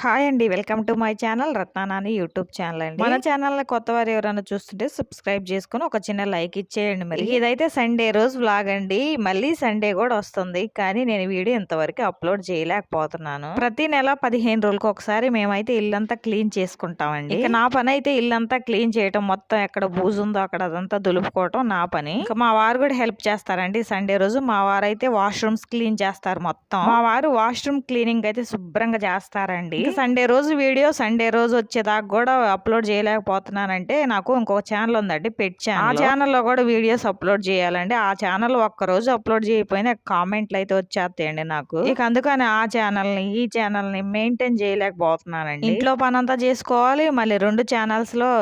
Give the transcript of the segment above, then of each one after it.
Hi అండి. Welcome to my channel Ratnanani YouTube channel అండి. మన ఛానల్ కొత్త వారు ఎవరైనా చూస్తుంటే సబ్స్క్రైబ్ చేసుకుని ఒక చిన్న లైక్ ఇచ్చేయండి మరి. ఇదైతే సండే రోజు వ్లాగ్ అండి. మళ్ళీ సండే కూడా వస్తుంది. కానీ నేను వీడియో ఇంతవరకు అప్లోడ్ చేయలేకపోతున్నాను. ప్రతి నెల పదిహేను రోజులకు ఒకసారి మేమైతే ఇల్లంతా క్లీన్ చేసుకుంటామండి. ఇక నా పని అయితే ఇల్లంతా క్లీన్ చేయటం మొత్తం ఎక్కడ బూజు ఉందో అక్కడ అదంతా దులుపుకోవటం నా పని. ఇక మా వారు కూడా హెల్ప్ చేస్తారండి. సండే రోజు మా వారు అయితే వాష్రూమ్స్ క్లీన్ చేస్తారు మొత్తం. మా వారు వాష్రూమ్ క్లీనింగ్ అయితే శుభ్రంగా చేస్తారండి. సండే రోజు వీడియో సండే రోజు వచ్చేదాకా కూడా అప్లోడ్ చేయలేకపోతున్నానంటే నాకు ఇంకొక ఛానల్ ఉందండి పెట్ ఛానల్. ఆ ఛానల్లో కూడా వీడియోస్ అప్లోడ్ చేయాలండి. ఆ ఛానల్ ఒక్క రోజు అప్లోడ్ చేయకపోయినా కామెంట్లు అయితే వచ్చేస్తాయండి నాకు. ఇక అందుకని ఆ ఛానల్ని ఈ ఛానల్ని మెయింటైన్ చేయలేకపోతున్నానండి. ఇంట్లో పని అంతా చేసుకోవాలి మళ్ళీ రెండు ఛానల్స్లో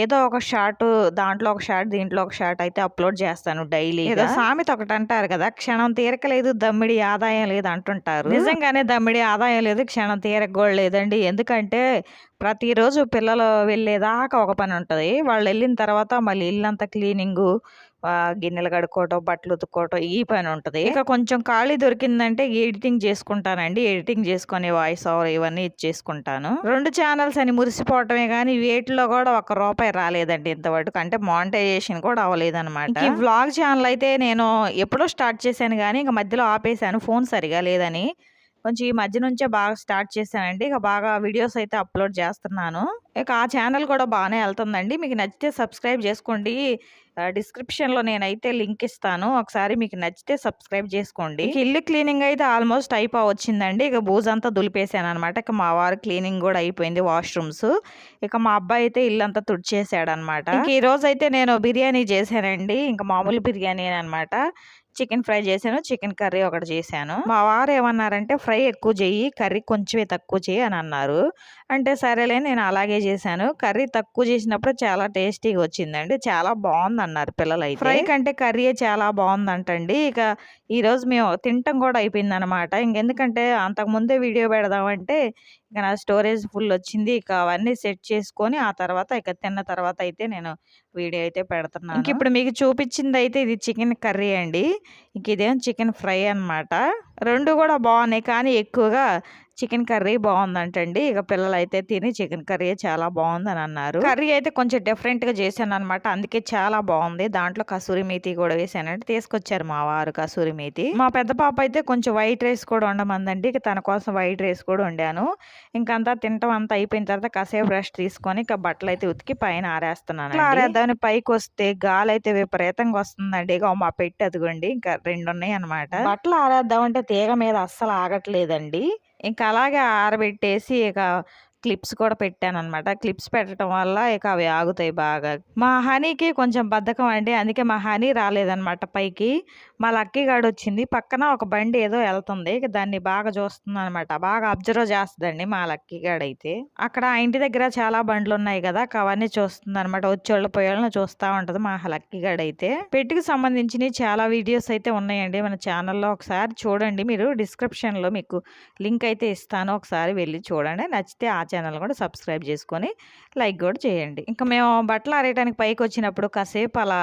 ఏదో ఒక షార్ట్ దాంట్లో ఒక షార్ట్ దీంట్లో ఒక షార్ట్ అయితే అప్లోడ్ చేస్తాను డైలీ ఏదో సామెత ఒకటి అంటారు కదా క్షణం తీరకలేదు దమ్మిడి ఆదాయం లేదు అంటుంటారు. నిజంగానే దమ్మిడి ఆదాయం లేదు క్షణం తీరక కూడా లేదండి. ఎందుకంటే ప్రతిరోజు పిల్లలు వెళ్ళేదాకా ఒక పని ఉంటుంది. వాళ్ళు వెళ్ళిన తర్వాత మళ్ళీ ఇల్లంతా క్లీనింగు గిన్నెలు కడుక్కోవటం బట్టలు ఉతుక్కోవటం ఈ పని ఉంటుంది. ఇక కొంచెం ఖాళీ దొరికిందంటే ఎడిటింగ్ చేసుకుంటానండి. ఎడిటింగ్ చేసుకునే వాయిస్ ఓవర్ ఇవన్నీ ఇచ్చేసుకుంటాను రెండు ఛానల్స్ అని మురిసిపోవటమే కానీ వీటిలో కూడా ఒక రూపాయి రాలేదండి ఇంతవరకు. అంటే మానిటైజేషన్ కూడా అవ్వలేదన్నమాట. ఈ వ్లాగ్ ఛానల్ అయితే నేను ఎప్పుడో స్టార్ట్ చేశాను కానీ ఇక మధ్యలో ఆపేశాను. ఫోన్ సరిగా లేదని. కొంచెం ఈ మధ్య నుంచే బాగా స్టార్ట్ చేశానండి. ఇక బాగా వీడియోస్ అయితే అప్లోడ్ చేస్తున్నాను. ఇక ఆ ఛానల్ కూడా బాగానే వెళ్తుందండి. మీకు నచ్చితే సబ్స్క్రైబ్ చేసుకోండి. డిస్క్రిప్షన్లో నేనైతే లింక్ ఇస్తాను. ఒకసారి మీకు నచ్చితే సబ్స్క్రైబ్ చేసుకోండి. ఇల్లు క్లీనింగ్ అయితే ఆల్మోస్ట్ అయిపో వచ్చిందండి ఇక బూజంతా దులిపేసాను అనమాట ఇక మా వారు క్లీనింగ్ కూడా అయిపోయింది వాష్రూమ్స్. ఇక మా అబ్బాయి అయితే ఇల్లు అంతా తుడిచేసాడు అనమాట ఇంక ఈ రోజు అయితే నేను బిర్యానీ చేశానండి. ఇంకా మామూలు బిర్యానీ అనమాట చికెన్ ఫ్రై చేశాను చికెన్ కర్రీ ఒకటి చేశాను. మా వారు ఏమన్నారంటే ఫ్రై ఎక్కువ చెయ్యి కర్రీ కొంచెమే తక్కువ చేయి అని అన్నారు. అంటే సరేలే నేను అలాగే చేశాను. కర్రీ తక్కువ చేసినప్పుడు చాలా టేస్టీగా వచ్చిందండి చాలా బాగుంది అన్నారు పిల్లలు అయితే ఫ్రై కంటే కర్రీ చాలా బాగుందంటండి. ఇక ఈ రోజు మేము తింటం కూడా అయిపోయింది అనమాట ఇంకెందుకంటే అంతకుముందే వీడియో పెడదామంటే ఇక నా స్టోరేజ్ ఫుల్ వచ్చింది. ఇక అవన్నీ సెట్ చేసుకొని ఆ తర్వాత ఇక తిన్న తర్వాత అయితే నేను వీడియో అయితే పెడుతున్నాను. ఇంక ఇప్పుడు మీకు చూపించింది అయితే ఇది చికెన్ కర్రీ అండి. ఇంక ఇదేం చికెన్ ఫ్రై అన్నమాట. రెండు కూడా బాగున్నాయి కానీ ఎక్కువగా చికెన్ కర్రీ బాగుందంటండి. ఇక పిల్లలు అయితే తిని చికెన్ కర్రీ చాలా బాగుందని అన్నారు కర్రీ అయితే కొంచెం డిఫరెంట్గా చేశాను అనమాట అందుకే చాలా బాగుంది. దాంట్లో కసూరి మేతి కూడా వేసానంటే తీసుకొచ్చారు మా వారు కసూరి మేతి. మా పెద్ద పాప అయితే కొంచెం వైట్ రైస్ కూడా ఉండమందండి ఇక తన కోసం వైట్ రైస్ కూడా వండాను. ఇంకంతా తింటాం అంతా అయిపోయిన తర్వాత కాసేపు రెస్ట్ తీసుకొని ఇక బట్టలు అయితే ఉతికి పైన ఆరేస్తున్నాను ఆరేద్దామని పైకి వస్తే గాలి అయితే విపరీతంగా వస్తుందండి. ఇక మా పెట్టి అదిగోండి. ఇంకా రెండు ఉన్నాయి అనమాట బట్టలు ఆరేద్దామంటే తీగ మీద అస్సలు ఆగట్లేదండి. ఇంకా అలాగే ఆరబెట్టేసి ఇక క్లిప్స్ కూడా పెట్టాను అనమాట క్లిప్స్ పెట్టడం వల్ల ఇక అవి ఆగుతాయి బాగా. మా హనీకి కొంచెం బద్ధకం అండి. అందుకే మా హనీ రాలేదనమాట పైకి. మా లక్కీ గాడు వచ్చింది. పక్కన ఒక బండి ఏదో వెళ్తుంది. దాన్ని బాగా చూస్తుంది అనమాట బాగా అబ్జర్వ్ చేస్తుందండి మా లక్కీ గాడు అయితే. అక్కడ ఆ ఇంటి దగ్గర చాలా బండ్లు ఉన్నాయి కదా. అవన్నీ చూస్తుంది అనమాట వచ్చేళ్ళు పోయేళ్ళని చూస్తూ ఉంటది మా లక్కీ గాడు అయితే. పెట్టికి సంబంధించిన చాలా వీడియోస్ అయితే ఉన్నాయండి. మన ఛానల్లో ఒకసారి చూడండి. మీరు డిస్క్రిప్షన్లో మీకు లింక్ అయితే ఇస్తాను. ఒకసారి వెళ్ళి చూడండి. నచ్చితే ఆ ఛానల్ కూడా సబ్స్క్రైబ్ చేసుకొని లైక్ కూడా చేయండి. ఇంకా మేము బట్టలు ఆరేయడానికి పైకి వచ్చినప్పుడు కాసేపు అలా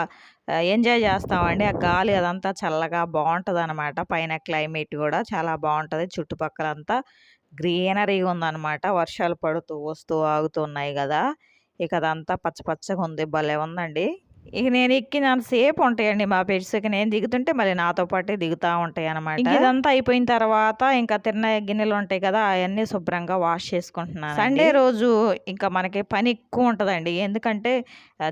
ఎంజాయ్ చేస్తామండి. ఆ గాలి అదంతా చల్లగా బాగుంటుంది అనమాట పైన క్లైమేట్ కూడా చాలా బాగుంటుంది. చుట్టుపక్కల అంతా గ్రీనరీగా ఉందన్నమాట వర్షాలు పడుతూ వస్తూ ఆగుతున్నాయి కదా. ఇక అదంతా పచ్చ పచ్చగా ఉంది. భలే ఉందండి. ఇక నేను ఎక్కినంత సేపు ఉంటాయండి మా పెట్స్ ఇక నేను దిగుతుంటే మళ్ళీ నాతో పాటే దిగుతూ ఉంటాయి అనమాట ఇదంతా అయిపోయిన తర్వాత ఇంకా తిన్న గిన్నెలు ఉంటాయి కదా అవన్నీ శుభ్రంగా వాష్ చేసుకుంటున్నాను సండే రోజు ఇంకా మనకి పని ఎక్కువ ఉంటుందండి. ఎందుకంటే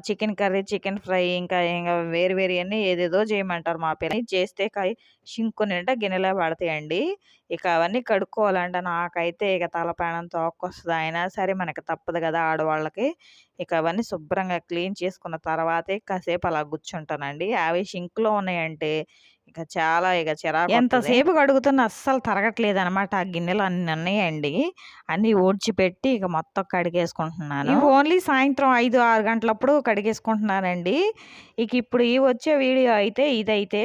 చికెన్ కర్రీ చికెన్ ఫ్రై ఇంకా ఇంకా వేరు వేరు అన్నీ ఏదేదో చేయమంటారు మా పిల్లలు. చేస్తే కాయ షింకు నిండా గిన్నెలే పడతాయండి. ఇక అవన్నీ కడుక్కోవాలంటే. నాకైతే ఇక తలపైనం తోక్కొస్తుంది. అయినా సరే మనకి తప్పదు కదా ఆడవాళ్ళకి. ఇక అవన్నీ శుభ్రంగా క్లీన్ చేసుకున్న తర్వాతే కాసేపు అలా కూర్చుంటానండి. అవి షింక్లో ఉన్నాయంటే ఇక చాలా ఇక చిరాకు ఎంతసేపు కడుగుతున్నా అస్సలు తరగట్లేదు అనమాట ఆ గిన్నెలు అన్ని ఉన్నాయండి అన్ని ఊడ్చిపెట్టి ఇక మొత్తం కడిగేసుకుంటున్నాను. ఓన్లీ సాయంత్రం ఐదు ఆరు గంటలప్పుడు కడిగేసుకుంటున్నానండి. ఇక ఇప్పుడు ఈ వచ్చే వీడియో అయితే ఇదైతే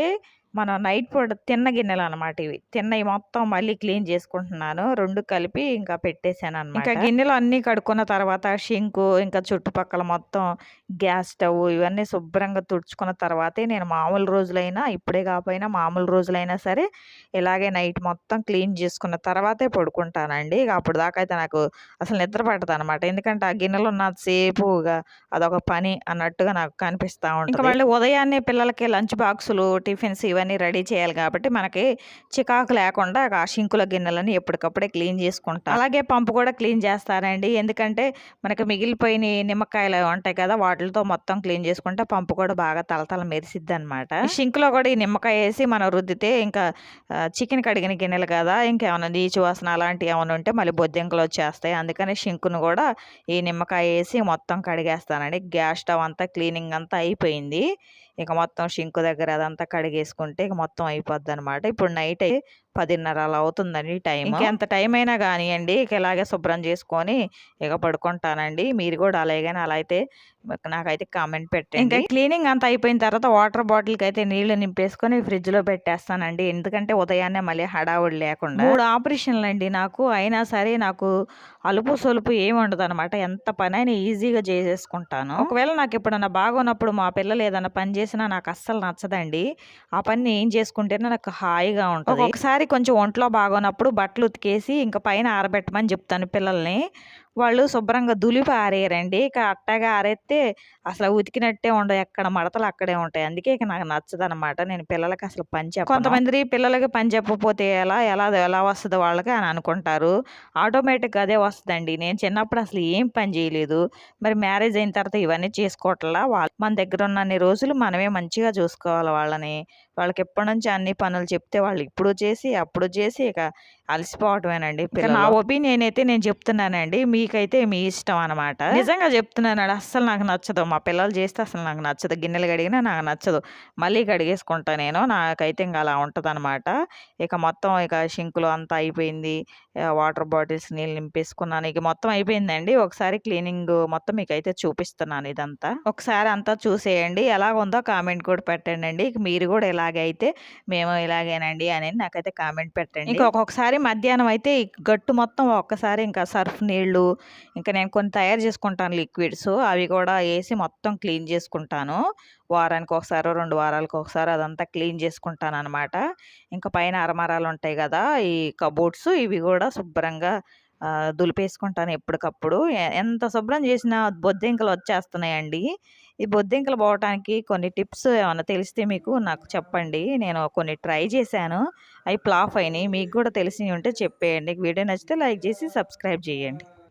మనం నైట్ పూట తిన్న గిన్నెలు అనమాట ఇవి. తిన్నవి మొత్తం మళ్ళీ క్లీన్ చేసుకుంటున్నాను. రెండు కలిపి ఇంకా పెట్టేశాను అనమాట ఇంకా గిన్నెలు అన్నీ కడుక్కున్న తర్వాత షింకు ఇంకా చుట్టుపక్కల మొత్తం గ్యాస్ స్టవ్ ఇవన్నీ శుభ్రంగా తుడుచుకున్న తర్వాతే నేను మామూలు రోజులైనా ఇప్పుడే కాకపోయినా మామూలు రోజులైనా సరే ఇలాగే నైట్ మొత్తం క్లీన్ చేసుకున్న తర్వాతే పడుకుంటానండి. ఇక అప్పుడు దాకా అయితే నాకు అసలు నిద్ర పట్టదు అనమాట ఎందుకంటే ఆ గిన్నెలు ఉన్నంతసేపు ఇక అదొక పని అన్నట్టుగా నాకు కనిపిస్తూ ఉంటుంది. ఇంకా మళ్ళీ ఉదయాన్నే పిల్లలకి లంచ్ బాక్సులు టిఫిన్స్ ఇవన్నీ రెడీ చేయాలి కాబట్టి మనకి చికాకు లేకుండా ఆ షింకుల గిన్నెలని ఎప్పటికప్పుడే క్లీన్ చేసుకుంటాం. అలాగే పంపు కూడా క్లీన్ చేస్తానండి. ఎందుకంటే మనకి మిగిలిపోయిన నిమ్మకాయలు ఉంటాయి కదా వాటితో మొత్తం క్లీన్ చేసుకుంటే పంపు కూడా బాగా తలతల మెరిసిద్ది అనమాట షింకులో కూడా ఈ నిమ్మకాయ వేసి మనం రుద్దితే ఇంకా చికెన్ కడిగిన గిన్నెలు కదా ఇంకేమైనా నీచు వాసన అలాంటివి ఏమైనా ఉంటే మళ్ళీ బొద్దింకలు వచ్చేస్తాయి. అందుకని షింకును కూడా ఈ నిమ్మకాయ వేసి మొత్తం కడిగేస్తానండి. గ్యాస్ స్టవ్ అంతా క్లీనింగ్ అంతా అయిపోయింది. ఇక మొత్తం షింకు దగ్గర అదంతా కడిగేసుకుంటే ఇక మొత్తం అయిపోద్ది అనమాట ఇప్పుడు నైట్ అయితే పదిన్నర అలా అవుతుందండి టైం ఎంత టైం అయినా కానివ్వండి ఇక ఇలాగే శుభ్రం చేసుకొని ఇక పడుకుంటానండి. మీరు కూడా అలాగే అలా అయితే నాకైతే కామెంట్ పెట్టండి. ఇంకా క్లీనింగ్ అంతా అయిపోయిన తర్వాత వాటర్ బాటిల్కి అయితే నీళ్ళు నింపేసుకొని ఫ్రిడ్జ్లో పెట్టేస్తానండి. ఎందుకంటే ఉదయాన్నే మళ్ళీ హడావుడి లేకుండా. మూడు ఆపరేషన్లు అండి నాకు. అయినా సరే నాకు అలుపు సొలుపు ఏమి ఉండదు అనమాట ఎంత పని అయినా ఈజీగా చేసేసుకుంటాను. ఒకవేళ నాకు ఎప్పుడన్నా బాగున్నప్పుడు మా పిల్లలు ఏదైనా పని చేసినా నాకు అస్సలు నచ్చదండి. ఆ పని ఏం చేసుకుంటేనే నాకు హాయిగా ఉంటుంది. ఒకసారి కొంచెం ఒంట్లో బాగున్నప్పుడు బట్టలు ఉతికేసి ఇంకా పైన ఆరబెట్టమని చెప్తాను పిల్లల్ని. వాళ్ళు శుభ్రంగా దులిపి ఆరేయరండి ఇక అట్టగా ఆరేస్తే అసలు ఉతికినట్టే ఉండవు. ఎక్కడ మడతలు అక్కడే ఉంటాయి. అందుకే ఇక నాకు నచ్చదు అనమాట నేను పిల్లలకి అసలు పని చెప్ప కొంతమంది పిల్లలకి పని చెప్పకపోతే ఎలా ఎలా ఎలా వస్తుంది వాళ్ళకి అని అనుకుంటారు. ఆటోమేటిక్గా అదే వస్తుందండి. నేను చిన్నప్పుడు అసలు ఏం పని చేయలేదు. మరి మ్యారేజ్ అయిన తర్వాత ఇవన్నీ చేసుకోవట్లా? వాళ్ళు మన దగ్గర ఉన్నన్ని రోజులు మనమే మంచిగా చూసుకోవాలి వాళ్ళని. వాళ్ళకి ఎప్పటి నుంచి అన్ని పనులు చెప్తే వాళ్ళు ఇప్పుడు చేసి అప్పుడు చేసి ఇక అలసిపోవటమేనండి నా ఒపీనియన్ అయితే నేను చెప్తున్నానండి. మీకైతే మీ ఇష్టం అనమాట నిజంగా చెప్తున్నాను అస్సలు నాకు నచ్చదు. మా పిల్లలు చేస్తే అసలు నాకు నచ్చదు. గిన్నెలు కడిగినా నాకు నచ్చదు. మళ్ళీ కడిగేసుకుంటా నేను. నాకైతే ఇంకా అలా ఉంటుంది అనమాట ఇక మొత్తం ఇక షింకులు అంతా అయిపోయింది. వాటర్ బాటిల్స్ నీళ్ళు నింపేసుకున్నాను. ఇక మొత్తం అయిపోయిందండి. ఒకసారి క్లీనింగ్ మొత్తం మీకు అయితే చూపిస్తున్నాను ఇదంతా. ఒకసారి అంతా చూసేయండి. ఎలా ఉందో కామెంట్ కూడా పెట్టండి అండి. ఇక మీరు కూడా ఇలాగైతే మేము ఇలాగేనండి అని నాకైతే కామెంట్ పెట్టండి. ఇంకా ఒక్కొక్కసారి మధ్యాహ్నం అయితే గట్టు మొత్తం ఒక్కసారి ఇంకా సర్ఫ్ నీళ్ళు ఇంకా నేను కొన్ని తయారు చేసుకుంటాను లిక్విడ్స్. అవి కూడా వేసి మొత్తం క్లీన్ చేసుకుంటాను. వారానికి ఒకసారి రెండు వారాలకు ఒకసారి అదంతా క్లీన్ చేసుకుంటాను అనమాట ఇంకా పైన అరమరాలు ఉంటాయి కదా ఈ కబోర్డ్స్ ఇవి కూడా శుభ్రంగా దులిపేసుకుంటాను ఎప్పటికప్పుడు. ఎంత శుభ్రం చేసినా బొద్దింకలు వచ్చేస్తున్నాయండి. ఈ బొద్దింకలు పోవటానికి కొన్ని టిప్స్ ఏమైనా తెలిస్తే మీకు నాకు చెప్పండి. నేను కొన్ని ట్రై చేశాను. అవి ప్లాఫ్ అయినాయి. మీకు కూడా తెలిసి ఉంటే చెప్పేయండి. వీడియో నచ్చితే లైక్ చేసి సబ్స్క్రైబ్ చేయండి.